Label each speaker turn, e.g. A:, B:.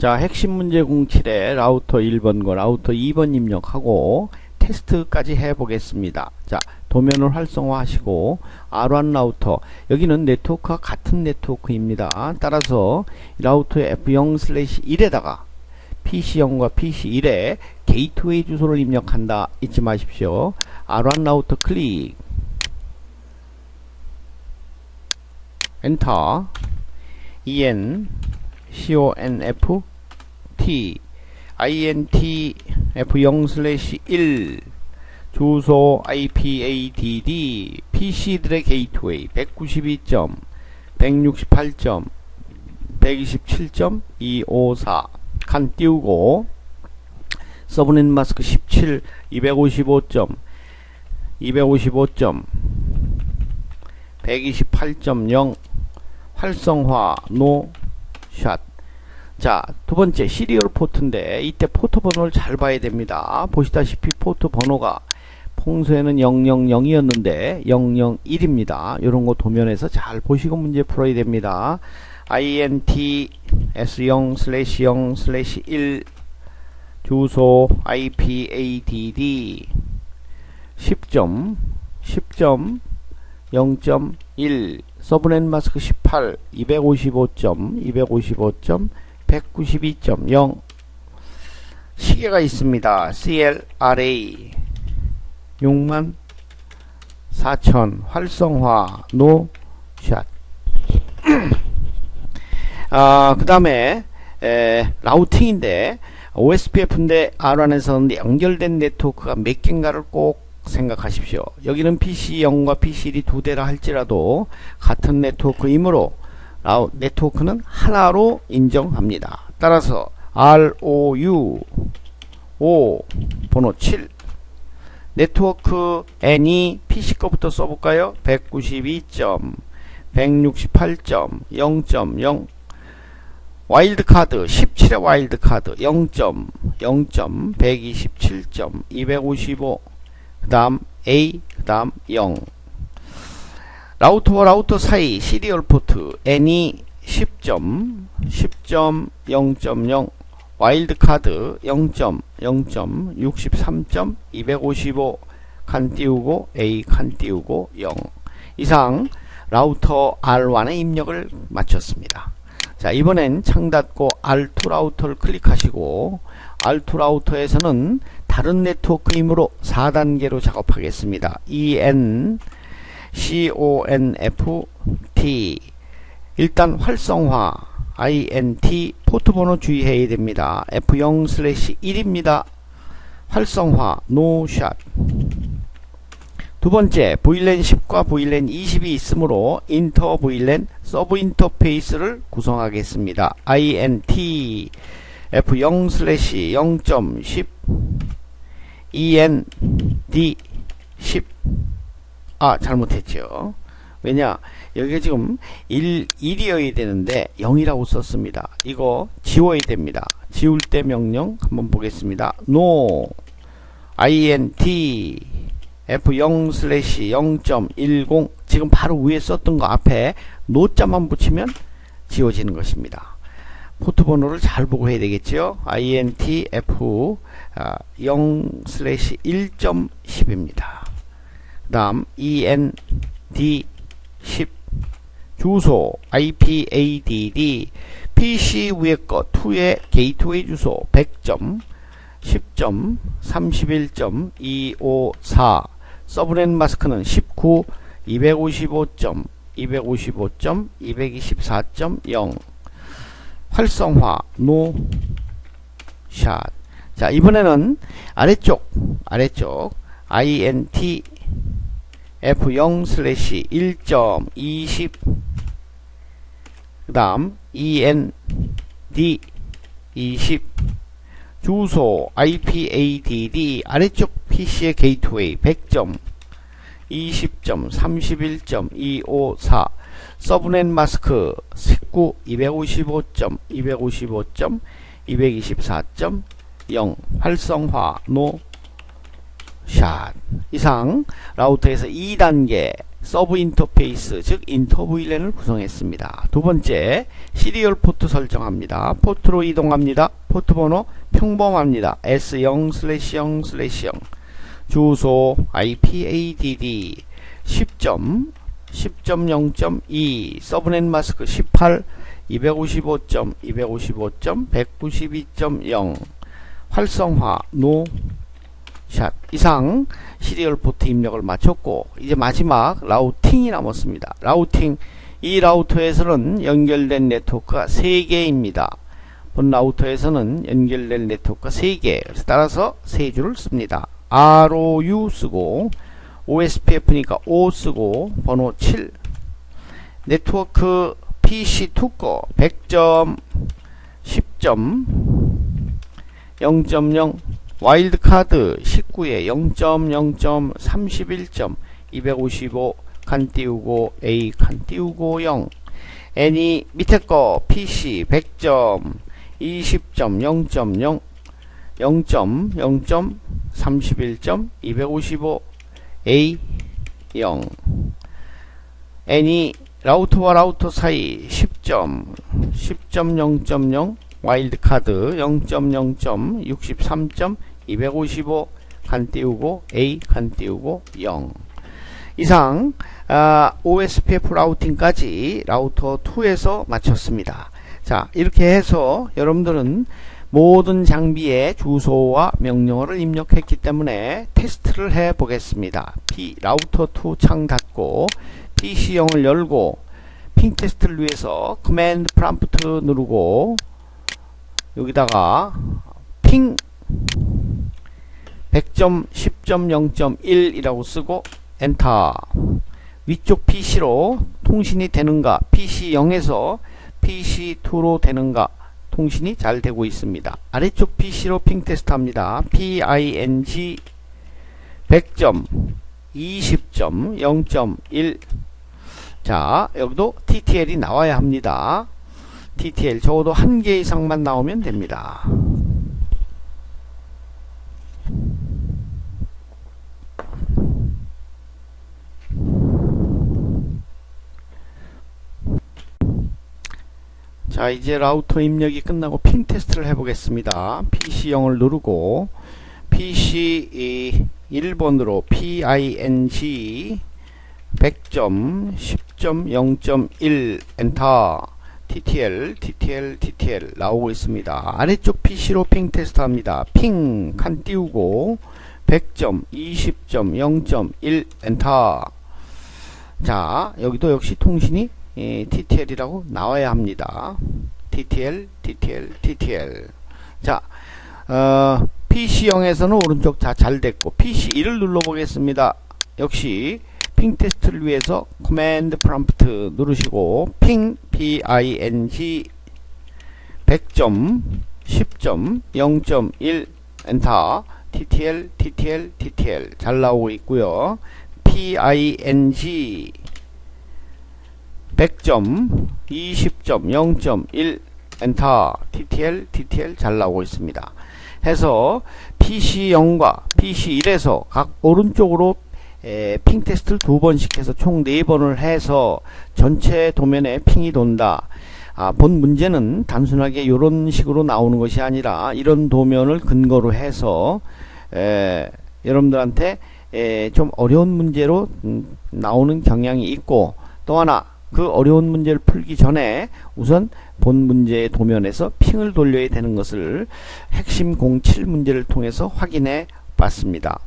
A: 자, 핵심 문제 07에 라우터 1번과 라우터 2번 입력하고 테스트까지 해보겠습니다. 자, 도면을 활성화하시고 R1 라우터 여기는 네트워크와 같은 네트워크입니다. 따라서 라우터의 F0/1에다가 PC0과 PC1에 게이트웨이 주소를 입력한다 잊지 마십시오. R1 라우터 클릭 엔터 EN CONF INT F0/1 주소 IPADD PC들의 게이트웨이 192점 168점 127.254 칸 띄우고 서브넷 마스크 17 255점 255점 128.0 활성화 노샷 자 두 번째 시리얼 포트인데 이때 포트 번호를 잘 봐야 됩니다. 보시다시피 포트 번호가 평소에는 000이었는데 001입니다. 요런거 도면에서 잘 보시고 문제 풀어야 됩니다. Int s0 슬래시 0 슬래시 1 주소 ipadd 10점 10점 0.1 서브넷 마스크 18 255점 255점 192.0 시계가 있습니다. CLRA 6만 4천. 활성화. 노샷. 아, 그 다음에 라우팅인데 OSPF인데 R1에서는 연결된 네트워크가 몇 개인가를 꼭 생각하십시오. 여기는 PC0과 PC1이 두 대라 할지라도 같은 네트워크이므로 네트워크는 하나로 인정합니다. 따라서 ROU 5 번호 7 네트워크 N이 PC 거부터 써볼까요? 192점 168점 0.0 와일드카드 17의 와일드카드 0점 0점 127점 255 그 다음 A 그 다음 0 라우터와 라우터 사이 시리얼 포트 N이 10점 10점 0.0 와일드카드 0점 0점 63점 255 칸 띄우고 A 칸 띄우고 0 이상 라우터 R1의 입력을 마쳤습니다. 자 이번엔 창 닫고 R2 라우터를 클릭하시고 R2 라우터에서는 다른 네트워크이므로 4단계로 작업하겠습니다. EN CONFT 일단 활성화 INT 포트 번호 주의해야 됩니다. F0/1입니다. 활성화 노샷 두 번째 VLAN 10과 VLAN 20이 있으므로 인터 VLAN 서브 인터페이스를 구성하겠습니다. INT F0/0.10 END 10 아 잘못했죠. 왜냐 여기가 지금 1, 1이어야 되는데 0이라고 썼습니다. 이거 지워야 됩니다. 지울 때 명령 한번 보겠습니다. No. Int f0 슬래시 0.10 지금 바로 위에 썼던 거 앞에 노자만 붙이면 지워지는 것입니다. 포트 번호를 잘 보고 해야 되겠죠? Int f 0 슬래시 1.10입니다. 그 다음 END 10 주소 IPADD PC 위에 거 2의 게이트웨이 주소 100점 10점 31.254 서브넷 마스크는 19 255점 255점 224.0 활성화 노샷. 자 이번에는 아래쪽 아래쪽 INT F0 슬래시 1.20 그 다음 END 20 주소 IPADD 아래쪽 PC의 게이트웨이 100점 20점 31.254 서브넷 마스크 19 255점 255점 224.0 활성화 노 샷 이상 라우터에서 2단계 서브 인터페이스 즉 인터브이랜을 구성했습니다. 두 번째 시리얼 포트 설정합니다. 포트로 이동합니다. 포트 번호 평범합니다. S0/0/0 주소 IPADD 10점 10.0.2 서브넷 마스크 18 255.255.192.0 활성화 노 샷 이상 시리얼 포트 입력을 마쳤고 이제 마지막 라우팅이 남았습니다. 라우팅 이 라우터에서는 연결된 네트워크가 3개입니다. 본 라우터에서는 연결된 네트워크가 3개 그래서 따라서 3줄을 씁니다. ROU 쓰고 OSPF니까 O 쓰고 번호 7 네트워크 PC2 거 100점 10점 0.0 와일드카드 19에 0.0점 31점 255 칸 띄우고 A 칸 띄우고 0 N이 밑에 거 PC 100점 20점 0.0 0.0점 31점 255 A 0 N이 라우터와 라우터 사이 10점 10.0.0 와일드카드 0.0점 63점 255 간 띄우고 A 간 띄우고 0 이상 아, OSPF 라우팅까지 라우터 2에서 마쳤습니다. 자 이렇게 해서 여러분들은 모든 장비의 주소와 명령어를 입력했기 때문에 테스트를 해 보겠습니다. P 라우터 2 창 닫고 PC형을 열고 핑 테스트를 위해서 커맨드 프롬프트 누르고 여기다가 핑 100점 10.0.1이라고 쓰고 엔터 위쪽 PC로 통신이 되는가 PC0에서 PC2로 되는가 통신이 잘 되고 있습니다. 아래쪽 PC로 핑 테스트 합니다. PING 100점 20점 0.1 자, 여기도 TTL이 나와야 합니다. TTL 적어도 한 개 이상만 나오면 됩니다. 자 이제 라우터 입력이 끝나고 핑 테스트를 해보겠습니다. PC0을 누르고 PC 1번으로 PING 100점 10.0.1 엔터 TTL TTL TTL 나오고 있습니다. 아래쪽 PC로 핑 테스트 합니다. 핑 칸 띄우고 100점 20점 0.1 엔터 자 여기도 역시 통신이 예, TTL이라고 나와야 합니다. TTL, TTL, TTL. 자, 어, PC0에서는 오른쪽 다 잘 됐고, PC1을 눌러보겠습니다. 역시, 핑 테스트를 위해서 커맨드 프롬프트 누르시고, 핑, PING, 100점, 10점, 0.1, 엔터, TTL, TTL, TTL. 잘 나오고 있고요 PING, 100점, 20점, 0.1 엔터 TTL, TTL 잘 나오고 있습니다. 해서 PC0과 PC1에서 각 오른쪽으로 에, 핑 테스트를 두 번씩 해서 총 네 번을 해서 전체 도면에 핑이 돈다. 아, 본 문제는 단순하게 이런 식으로 나오는 것이 아니라 이런 도면을 근거로 해서 에, 여러분들한테 에, 좀 어려운 문제로 음, 나오는 경향이 있고 또 하나 그 어려운 문제를 풀기 전에 우선 본 문제의 도면에서 핑을 돌려야 되는 것을 핵심 07 문제를 통해서 확인해 봤습니다.